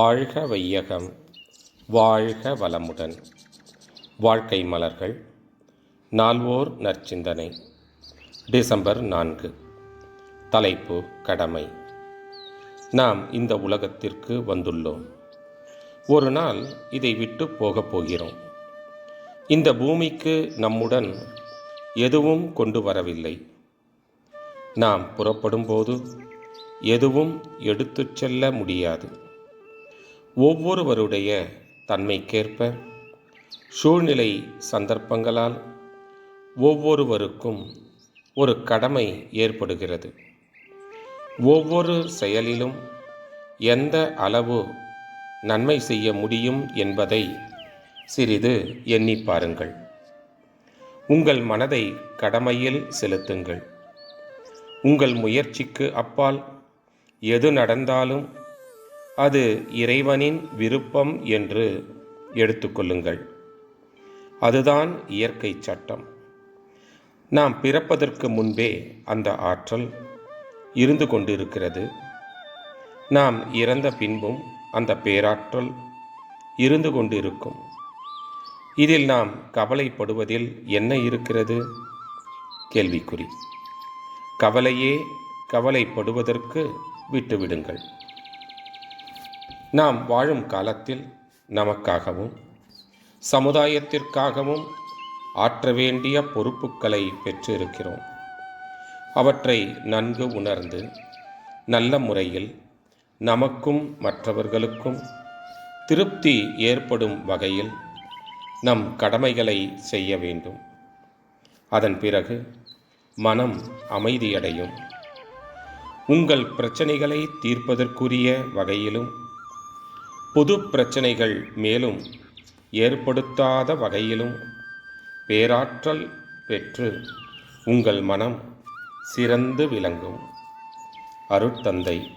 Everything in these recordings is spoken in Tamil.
வாழ்க வையகம் வாழ்க வளமுடன். வாழ்க்கை மலர்கள் நால்வோர் நற்சிந்தனை. டிசம்பர் நான்கு தலைப்பு கடமை. நாம் இந்த உலகத்திற்கு வந்துள்ளோம். ஒரு நாள் இதை விட்டு போகப் போகிறோம். இந்த பூமிக்கு நம்முடன் எதுவும் கொண்டு வரவில்லை. நாம் புறப்படும்போது எதுவும் எடுத்துச் செல்ல முடியாது. ஒவ்வொருவருடைய தன்மைக்கேற்ப சூழ்நிலை சந்தர்ப்பங்களால் ஒவ்வொருவருக்கும் ஒரு கடமை ஏற்படுகிறது. ஒவ்வொரு செயலிலும் எந்த அளவு நன்மை செய்ய முடியும் என்பதை சிறிது எண்ணி பாருங்கள். உங்கள் மனதை கடமையில் செலுத்துங்கள். உங்கள் முயற்சிக்கு அப்பால் எது நடந்தாலும் அது இறைவனின் விருப்பம் என்று எடுத்துக்கொள்ளுங்கள். அதுதான் இயற்கை சட்டம். நாம் பிறப்பதற்கு முன்பே அந்த ஆற்றல் இருந்து கொண்டிருக்கிறது. நாம் இறந்த பின்பும் அந்த பேராற்றல் இருந்து கொண்டிருக்கும். இதில் நாம் கவலைப்படுவதில் என்ன இருக்கிறது? கேள்விக்குறி. கவலையே கவலைப்படுவதற்கு விட்டுவிடுங்கள். நாம் வாழும் காலத்தில் நமக்காகவும் சமுதாயத்திற்காகவும் ஆற்ற வேண்டிய பொறுப்புகளை பெற்றிருக்கிறோம். அவற்றை நன்கு உணர்ந்து நல்ல முறையில் நமக்கும் மற்றவர்களுக்கும் திருப்தி ஏற்படும் வகையில் நம் கடமைகளை செய்ய வேண்டும். அதன் பிறகு மனம் அமைதியடையும். உங்கள் பிரச்சனைகளை தீர்ப்பதற்குரிய வகையிலும் புது பிரச்சனைகள் மேலும் ஏற்படுத்தாத வகையிலும் பேராற்றல் பெற்று உங்கள் மனம் சிறந்து விளங்கும். அருட்தந்தை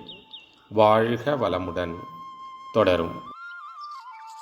வாழ்க வளமுடன் தொடரும்.